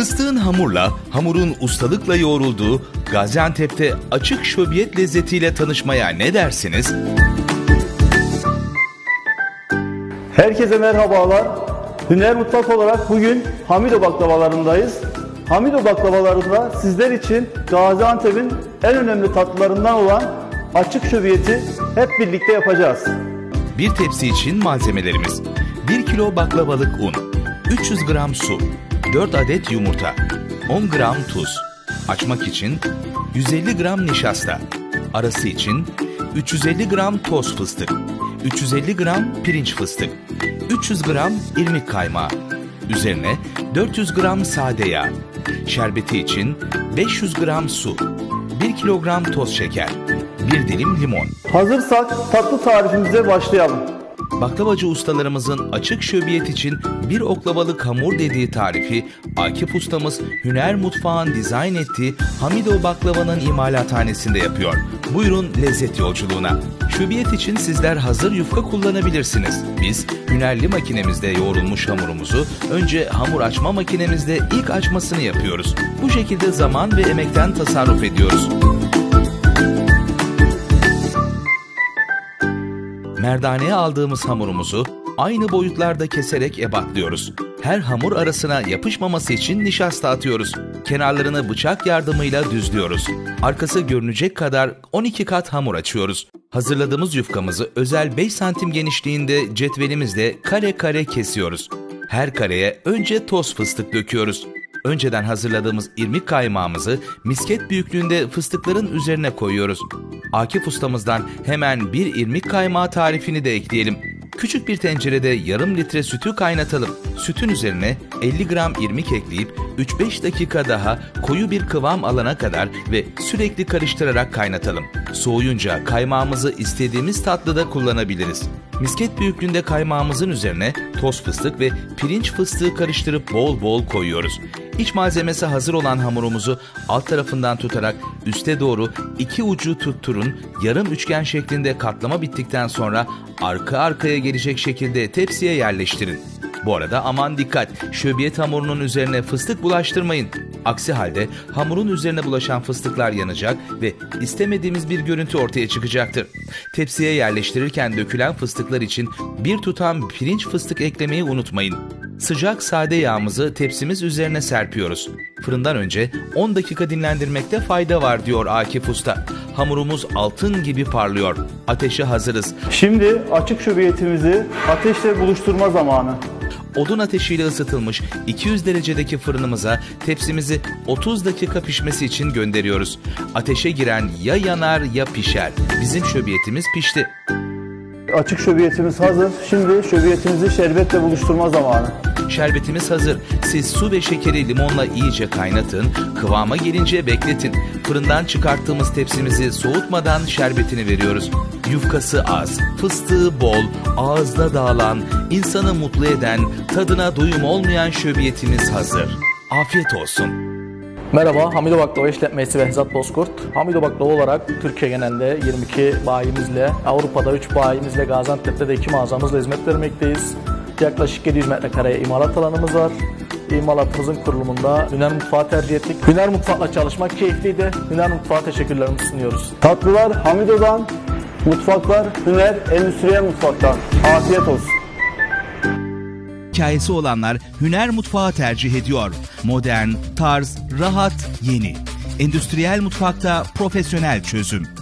Fıstığın hamurla, hamurun ustalıkla yoğrulduğu Gaziantep'te açık şöbiyet lezzetiyle tanışmaya ne dersiniz? Herkese merhabalar. Hüner Mutfak olarak bugün Hamido baklavalarındayız. Hamido baklavalarında sizler için Gaziantep'in en önemli tatlılarından olan açık şöbiyeti hep birlikte yapacağız. Bir tepsi için malzemelerimiz 1 kilo baklavalık un 300 gram su 4 adet yumurta 10 gram tuz Açmak için 150 gram nişasta Arası için 350 gram toz fıstık 350 gram pirinç fıstık 300 gram irmik kaymağı Üzerine 400 gram sade yağ Şerbeti için 500 gram su 1 kilogram toz şeker 1 dilim limon Hazırsak tatlı tarifimize başlayalım. Baklavacı ustalarımızın açık şöbiyet için bir oklavalık hamur dediği tarifi Akif ustamız Hüner Mutfağın dizayn ettiği Hamido baklavanın imalathanesinde yapıyor. Buyurun lezzet yolculuğuna. Şöbiyet için sizler hazır yufka kullanabilirsiniz. Biz hünerli makinemizde yoğrulmuş hamurumuzu önce hamur açma makinemizde ilk açmasını yapıyoruz. Bu şekilde zaman ve emekten tasarruf ediyoruz. Merdaneye aldığımız hamurumuzu aynı boyutlarda keserek ebatlıyoruz. Her hamur arasına yapışmaması için nişasta atıyoruz. Kenarlarını bıçak yardımıyla düzlüyoruz. Arkası görünecek kadar 12 kat hamur açıyoruz. Hazırladığımız yufkamızı özel 5 santim genişliğinde cetvelimizle kare kare kesiyoruz. Her kareye önce toz fıstık döküyoruz. Önceden hazırladığımız irmik kaymağımızı misket büyüklüğünde fıstıkların üzerine koyuyoruz. Akif ustamızdan hemen bir irmik kaymağı tarifini de ekleyelim. Küçük bir tencerede yarım litre sütü kaynatalım. Sütün üzerine 50 gram irmik ekleyip 3-5 dakika daha koyu bir kıvam alana kadar ve sürekli karıştırarak kaynatalım. Soğuyunca kaymağımızı istediğimiz tatlıda kullanabiliriz. Misket büyüklüğünde kaymağımızın üzerine toz fıstık ve pirinç fıstığı karıştırıp bol bol koyuyoruz. İç malzemesi hazır olan hamurumuzu alt tarafından tutarak üste doğru iki ucu tutturun. Yarım üçgen şeklinde katlama bittikten sonra arka arkaya gelecek şekilde tepsiye yerleştirin. Bu arada aman dikkat, şöbiyet hamurunun üzerine fıstık bulaştırmayın. Aksi halde hamurun üzerine bulaşan fıstıklar yanacak ve istemediğimiz bir görüntü ortaya çıkacaktır. Tepsiye yerleştirirken dökülen fıstıklar için bir tutam pirinç fıstık eklemeyi unutmayın. Sıcak sade yağımızı tepsimiz üzerine serpiyoruz. Fırından önce 10 dakika dinlendirmekte fayda var diyor Akif Usta. Hamurumuz altın gibi parlıyor. Ateşe hazırız. Şimdi açık şöbiyetimizi ateşle buluşturma zamanı. Odun ateşiyle ısıtılmış 200 derecedeki fırınımıza tepsimizi 30 dakika pişmesi için gönderiyoruz. Ateşe giren ya yanar ya pişer. Bizim şöbiyetimiz pişti. Açık şöbiyetimiz hazır. Şimdi şöbiyetimizi şerbetle buluşturma zamanı. Şerbetimiz hazır. Siz su ve şekeri limonla iyice kaynatın. Kıvama gelince bekletin. Fırından çıkarttığımız tepsimizi soğutmadan şerbetini veriyoruz. Yufkası az, fıstığı bol, ağızda dağılan, insanı mutlu eden, tadına doyum olmayan şöbiyetimiz hazır. Afiyet olsun. Merhaba, Hamido Baklava İşletmesi Behzat Bozkurt. Hamido Baklava olarak Türkiye genelinde 22 bayimizle, Avrupa'da 3 bayimizle, Gaziantep'te de 2 mağazamızla hizmet vermekteyiz. Yaklaşık 700 metrekareye imalat alanımız var. İmalatımızın kurulumunda Hüner Mutfağı tercih ettik. Hüner Mutfak'la çalışmak keyifliydi. Hüner Mutfağı teşekkürlerimizi sunuyoruz. Tatlılar Hamido'dan, mutfaklar Hüner Endüstriyel Mutfak'tan. Afiyet olsun. Hikayesi olanlar Hüner Mutfağı tercih ediyor. Modern, tarz, rahat, yeni. Endüstriyel mutfakta profesyonel çözüm.